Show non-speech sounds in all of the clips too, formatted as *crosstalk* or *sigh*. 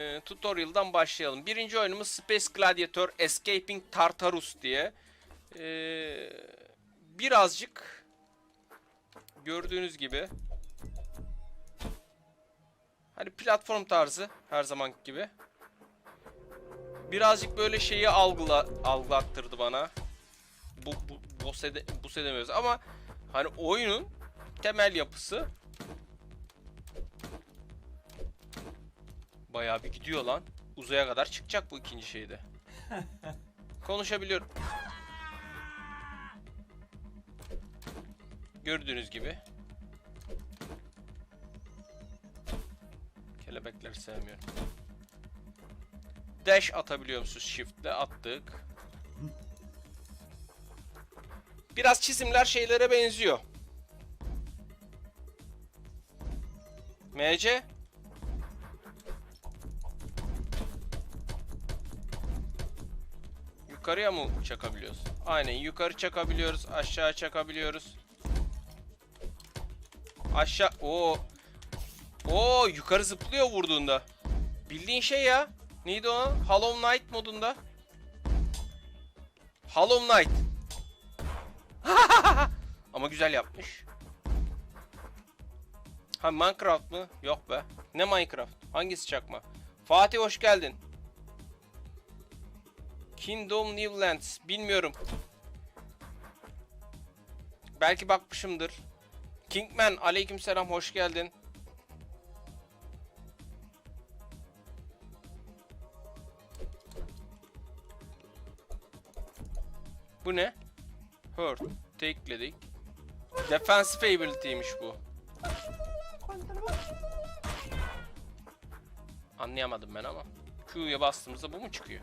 Ee, tutorial'dan başlayalım. Birinci oyunumuz Space Gladiator Escaping Tartarus diye. Ee, birazcık gördüğünüz gibi hani platform tarzı her zamanki gibi. Birazcık böyle şeyi algıla, algılattırdı bana. Bu bu bu sede, bu sedemiyoruz ama hani oyunun temel yapısı Bayağı bir gidiyor lan. Uzaya kadar çıkacak bu ikinci şeyde. *laughs* Konuşabiliyorum. Gördüğünüz gibi. Kelebekler sevmiyorum. Dash atabiliyor musunuz shift'le? Attık. Biraz çizimler şeylere benziyor. MC Yukarıya mı çakabiliyoruz? Aynen yukarı çakabiliyoruz, aşağı çakabiliyoruz. Aşağı o o yukarı zıplıyor vurduğunda. Bildiğin şey ya. Neydi o? Hollow Knight modunda. Hollow Knight. *laughs* Ama güzel yapmış. Ha Minecraft mı? Yok be. Ne Minecraft? Hangisi çakma? Fatih hoş geldin. Kingdom Newlands. Bilmiyorum. Belki bakmışımdır. Kingman aleykümselam hoş geldin. Bu ne? Hurt. Tekledik. Defensive ability'ymiş bu. Anlayamadım ben ama. Q'ya bastığımızda bu mu çıkıyor?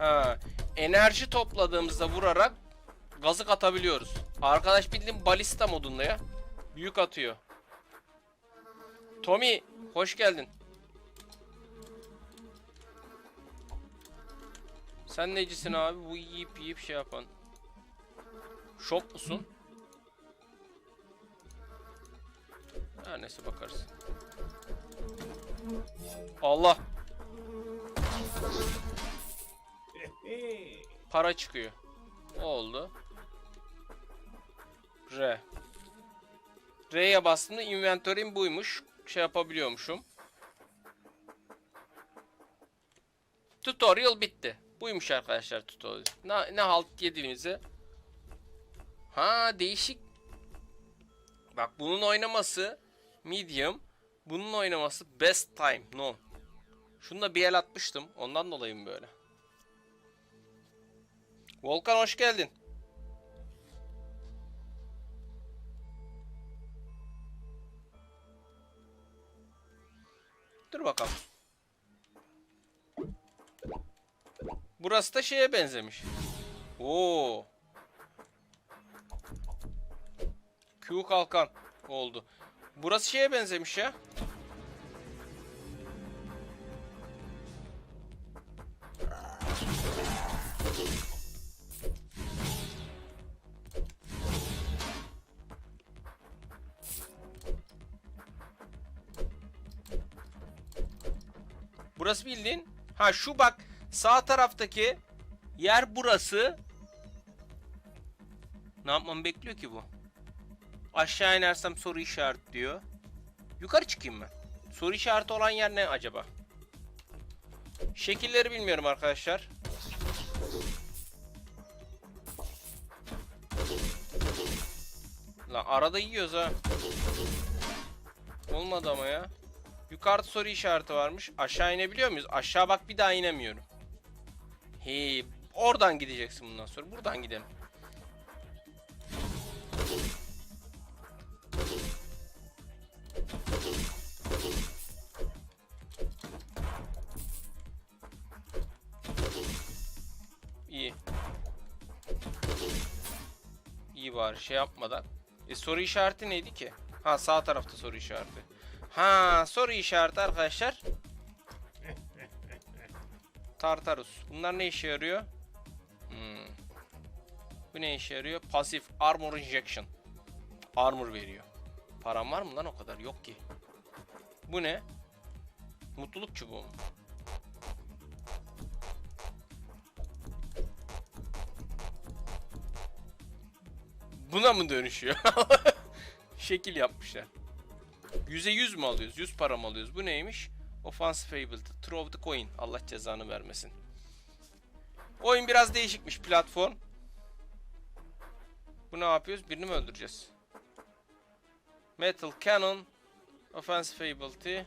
Ha, enerji topladığımızda vurarak gazık atabiliyoruz. Arkadaş bildiğin balista modunda ya. Büyük atıyor. Tommy hoş geldin. Sen necisin abi? Bu yiyip yiyip şey yapan. Şop musun? Her neyse bakarız. Allah. Para çıkıyor. O oldu. R. R'ye bastığımda inventory'im buymuş. Şey yapabiliyormuşum. Tutorial bitti. Buymuş arkadaşlar tutorial. Ne, ne halt yediğimizi. Ha değişik. Bak bunun oynaması medium. Bunun oynaması best time. No. Şunu da bir el atmıştım. Ondan dolayı mı böyle? Volkan hoş geldin. Dur bakalım. Burası da şeye benzemiş. Oo. Q kalkan oldu. Burası şeye benzemiş ya. Burası bildiğin. Ha şu bak sağ taraftaki yer burası. Ne yapmamı bekliyor ki bu? Aşağı inersem soru işareti diyor. Yukarı çıkayım ben. Soru işareti olan yer ne acaba? Şekilleri bilmiyorum arkadaşlar. Lan arada yiyoruz ha. Olmadı ama ya. Yukarıda soru işareti varmış. Aşağı inebiliyor muyuz? Aşağı bak bir daha inemiyorum. Hey, oradan gideceksin bundan sonra. Buradan gidelim. İyi. İyi bari şey yapmadan. E soru işareti neydi ki? Ha sağ tarafta soru işareti. Ha soru işareti arkadaşlar. Tartarus. Bunlar ne işe yarıyor? Hmm. Bu ne işe yarıyor? Pasif Armor Injection. armor veriyor. Param var mı lan o kadar? Yok ki. Bu ne? Mutluluk çubuğu mu? Buna mı dönüşüyor? *laughs* Şekil yapmışlar. 100'e 100 mü alıyoruz? 100 para mı alıyoruz? Bu neymiş? Offensive ability. Throw the coin. Allah cezanı vermesin. Oyun biraz değişikmiş platform. Bu ne yapıyoruz? Birini mi öldüreceğiz? Metal Cannon. Offensive ability.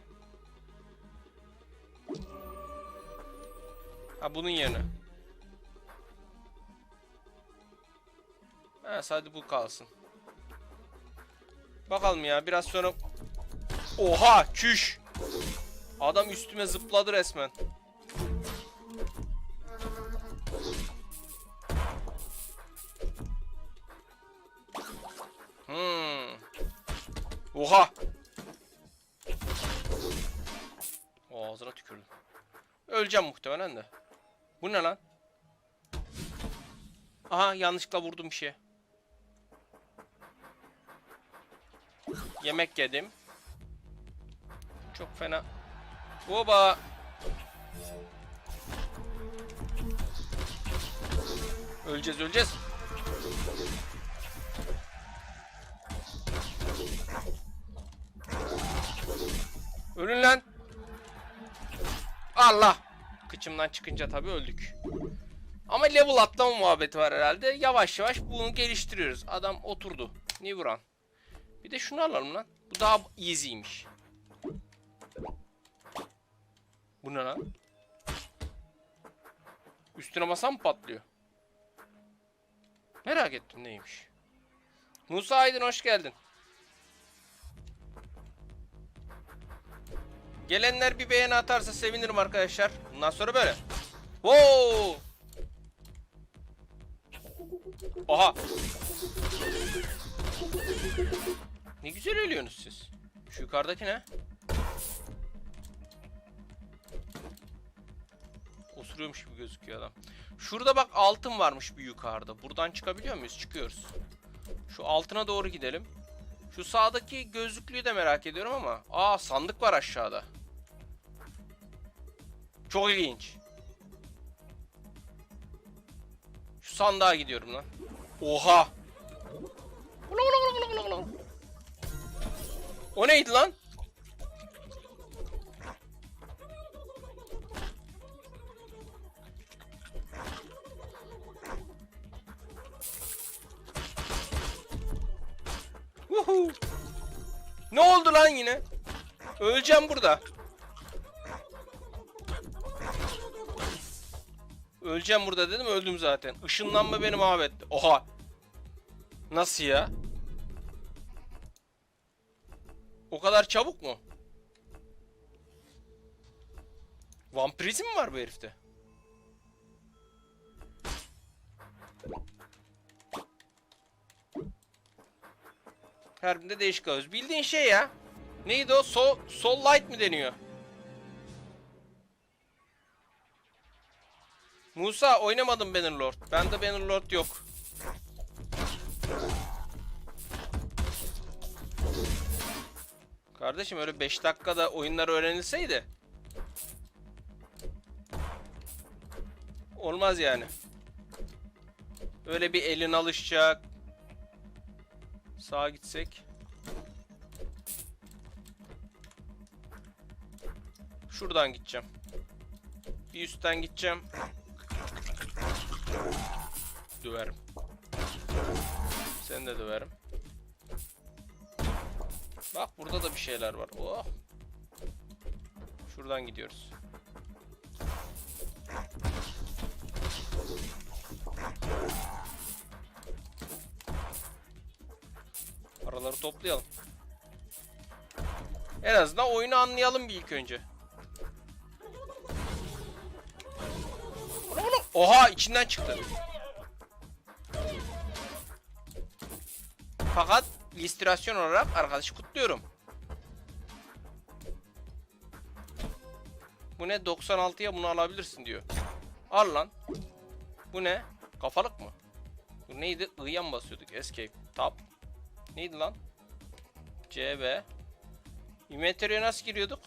Ha bunun yerine. Ha sadece bu kalsın. Bakalım ya biraz sonra Oha çüş. Adam üstüme zıpladı resmen. Hmm. Oha. O ağzına tükürdüm. Öleceğim muhtemelen de. Bu ne lan? Aha yanlışlıkla vurdum bir şeye. Yemek yedim. Çok fena. Oba. Öleceğiz öleceğiz. Ölün lan. Allah. Kıçımdan çıkınca tabii öldük. Ama level atlama muhabbeti var herhalde. Yavaş yavaş bunu geliştiriyoruz. Adam oturdu. Niye vuran? Bir de şunu alalım lan. Bu daha easy'ymiş. Bu ne lan? Üstüne basam patlıyor? Merak ettim neymiş. Musa Aydın hoş geldin. Gelenler bir beğeni atarsa sevinirim arkadaşlar. Bundan sonra böyle. Wow! Oha! Ne güzel ölüyorsunuz siz. Şu yukarıdaki ne? Osuruyormuş gibi gözüküyor adam. Şurada bak altın varmış bir yukarıda. Buradan çıkabiliyor muyuz? Çıkıyoruz. Şu altına doğru gidelim. Şu sağdaki gözlüklüyü de merak ediyorum ama. Aa sandık var aşağıda. Çok ilginç. Şu sandığa gidiyorum lan. Oha. O neydi lan? Ne oldu lan yine? Öleceğim burada. Öleceğim burada dedim öldüm zaten. Işınlanma beni mahvetti. Oha. Nasıl ya? O kadar çabuk mu? Vampirizm mi var bu herifte? Her birinde değişik alıyoruz. Bildiğin şey ya. Neydi o? Sol, sol light mi deniyor? Musa oynamadım Bannerlord. Bende Bannerlord yok. Kardeşim öyle 5 dakikada oyunlar öğrenilseydi. Olmaz yani. Öyle bir elin alışacak. Sağa gitsek. Şuradan gideceğim. Bir üstten gideceğim. Döverim. Seni de döverim. Bak burada da bir şeyler var. Oh. Şuradan gidiyoruz. Paraları toplayalım. En azından oyunu anlayalım bir ilk önce. Oha içinden çıktı. Fakat illüstrasyon olarak arkadaşı kutluyorum. Bu ne? 96'ya bunu alabilirsin diyor. Al lan. Bu ne? Kafalık mı? Bu neydi? I'ya basıyorduk? Escape. Tab. Neydi lan? CB. Inventory'e nasıl giriyorduk?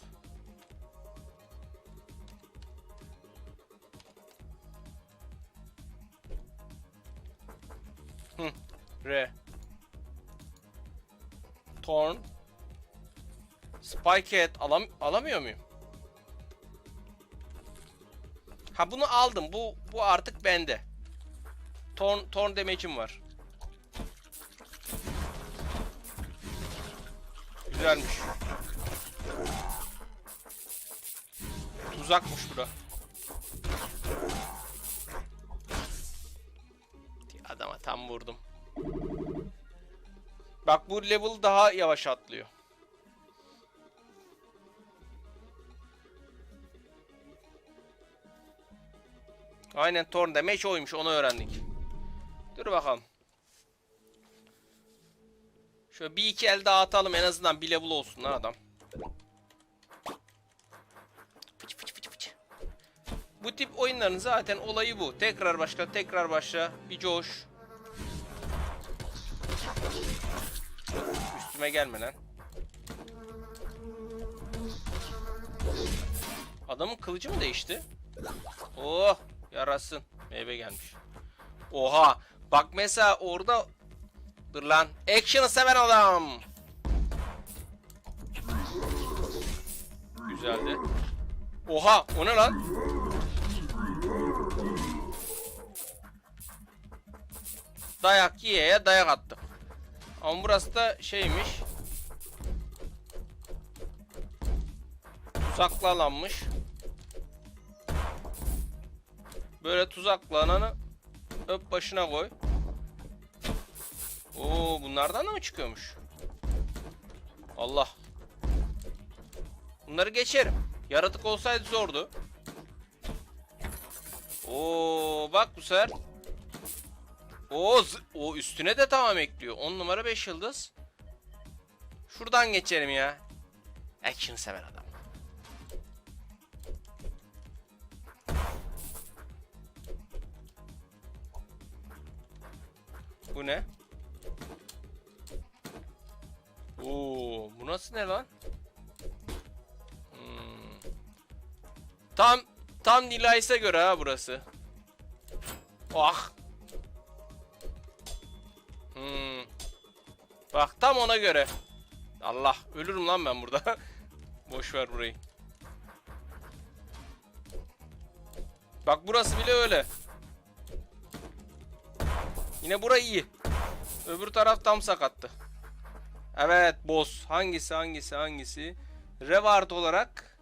Hı. R. Torn. Spike Head alam alamıyor muyum? Ha bunu aldım. Bu bu artık bende. Torn torn damage'im var. Güzelmiş. Tuzakmış bura. Adama tam vurdum. Bak bu level daha yavaş atlıyor. Aynen Torn damage oymuş onu öğrendik. Dur bakalım. Şöyle bir iki el daha atalım en azından bir level olsun lan adam. Fıç fıç fıç fıç. Bu tip oyunların zaten olayı bu. Tekrar başla, tekrar başla. Bir coş. Üstüme gelme lan. Adamın kılıcı mı değişti? Oh, yarasın. Meyve gelmiş. Oha. Bak mesela orada Dur lan. Action'ı seven adam. Güzeldi. Oha o ne lan? Dayak yiyeye dayak attım. Ama burası da şeymiş. Tuzaklı alanmış. Böyle tuzaklananı öp başına koy. Oo bunlardan da mı çıkıyormuş? Allah. Bunları geçerim. Yaratık olsaydı zordu. Oo bak bu sefer. Oo o üstüne de tamam ekliyor. 10 numara 5 yıldız. Şuradan geçelim ya. Action sever adam. Bu ne? Oo, bu nasıl ne lan? Hmm. Tam tam Nilais'e göre ha burası. Ah. Hmm. Bak tam ona göre. Allah ölürüm lan ben burada. *laughs* Boş ver burayı. Bak burası bile öyle. Yine bura iyi. Öbür taraf tam sakattı. Evet boss. Hangisi hangisi hangisi? Revart olarak.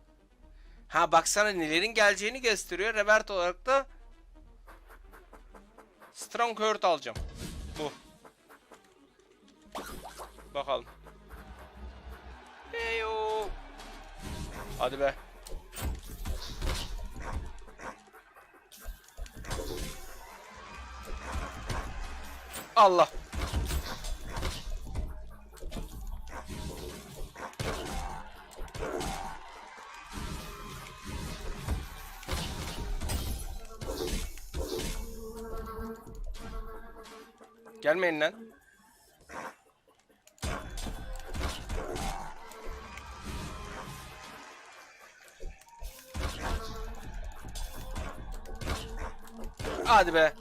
Ha baksana nelerin geleceğini gösteriyor. Revart olarak da Strong Hurt alacağım. Bu. Bakalım. Heyo. Hadi be. Allah. Gelmeyin lan. Hadi be.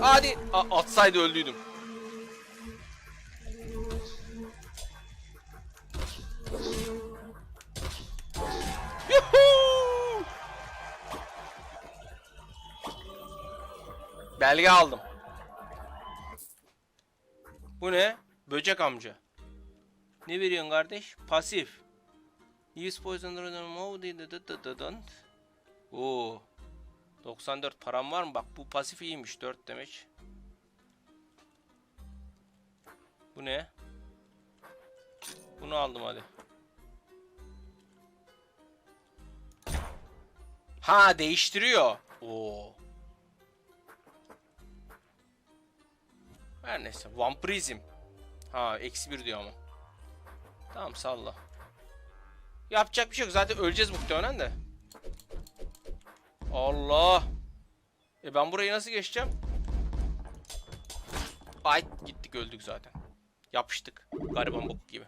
Hadi. A atsaydı öldüydüm. Yuhuu! Belge aldım. Bu ne? Böcek amca. Ne veriyorsun kardeş? Pasif. Use poison mode. Oo. 94 param var mı? Bak bu pasif iyiymiş 4 demek. Bu ne? Bunu aldım hadi. Ha değiştiriyor. Oo. Her neyse. Vampirizm. Ha eksi bir diyor ama. Tamam salla. Yapacak bir şey yok. Zaten öleceğiz muhtemelen de. Allah. E ben burayı nasıl geçeceğim? Ay gittik öldük zaten. Yapıştık. Gariban bok gibi.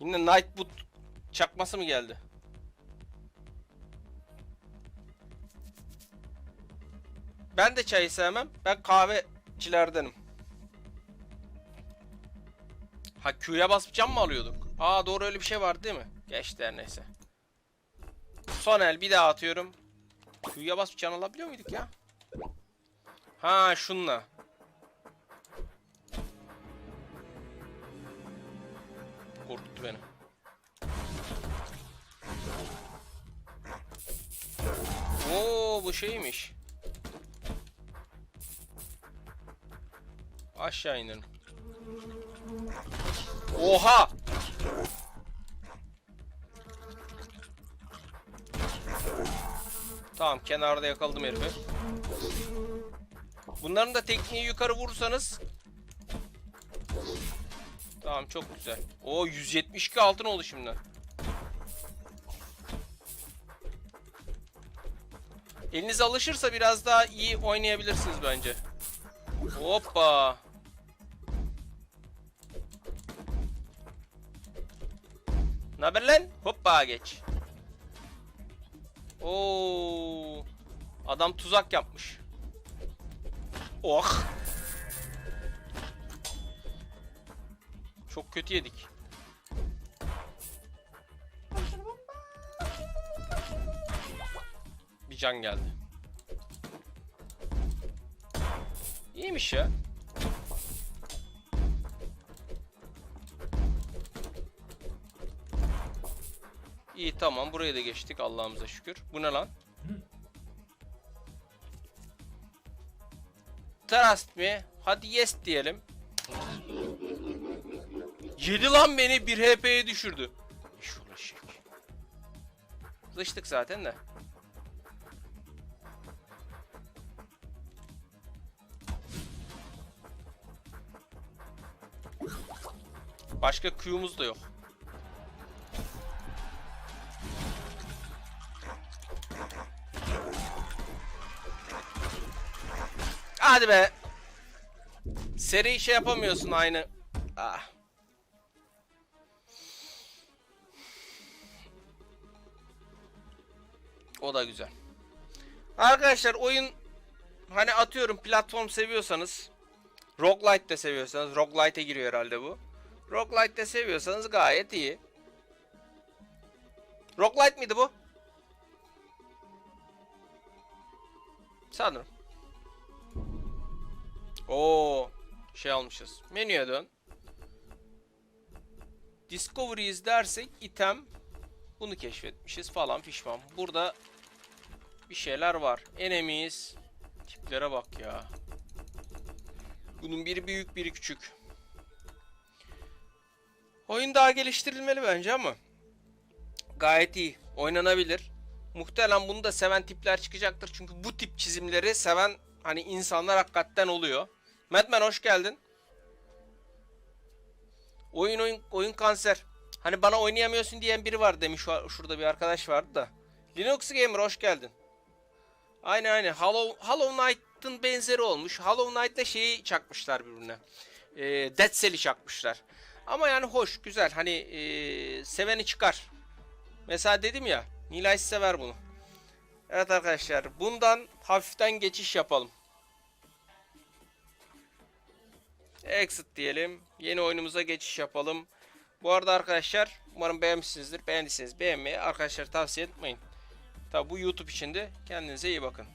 Yine Nightboot çakması mı geldi? Ben de çayı sevmem. Ben kahvecilerdenim. Ha Q'ya basıp cam mı alıyorduk? Aa doğru öyle bir şey vardı değil mi? Geçti her neyse. Son el bir daha atıyorum. Q'ya basıp can alabiliyor muyduk ya? Ha şunla. Korkuttu beni. Oo bu şeymiş. Aşağı inin. Oha! Tamam kenarda yakaladım herifi. Bunların da tekniği yukarı vurursanız Tamam çok güzel. O 172 altın oldu şimdi. Eliniz alışırsa biraz daha iyi oynayabilirsiniz bence. Hoppa. Naber lan? Hoppa geç. Oo. Adam tuzak yapmış. Oh. Çok kötü yedik. Bir can geldi. İyiymiş ya. İyi tamam buraya da geçtik Allah'ımıza şükür. Bu ne lan? Trust me. Hadi yes diyelim. Yedi lan beni bir HP'ye düşürdü. Şurada şek. Sıçtık zaten de. Başka Q'muz da yok. Hadi be. Seri şey yapamıyorsun aynı. Ah. O da güzel. Arkadaşlar oyun hani atıyorum platform seviyorsanız Roguelite de seviyorsanız Roguelite'e giriyor herhalde bu. Roguelite de seviyorsanız gayet iyi. Roguelite miydi bu? Sanırım. Oo, şey almışız. Menüye dön. Discovery dersek item bunu keşfetmişiz falan pişman. Burada bir şeyler var. Enemies. Tiplere bak ya. Bunun biri büyük biri küçük. Oyun daha geliştirilmeli bence ama gayet iyi. Oynanabilir. Muhtemelen bunu da seven tipler çıkacaktır. Çünkü bu tip çizimleri seven hani insanlar hakikaten oluyor. Madman hoş geldin. Oyun oyun oyun kanser. Hani bana oynayamıyorsun diyen biri var demiş şu- şurada bir arkadaş vardı da. Linux Gamer hoş geldin. Aynen aynen. Hollow, Hollow Knight'ın benzeri olmuş. Hollow Knight'la şeyi çakmışlar birbirine. Ee, Dead Cell'i çakmışlar. Ama yani hoş, güzel. Hani ee, seveni çıkar. Mesela dedim ya, Nilay sever bunu. Evet arkadaşlar, bundan hafiften geçiş yapalım. Exit diyelim. Yeni oyunumuza geçiş yapalım. Bu arada arkadaşlar umarım beğenmişsinizdir. Beğendiyseniz beğenmeyi arkadaşlar tavsiye etmeyin. Tabi bu YouTube için de kendinize iyi bakın.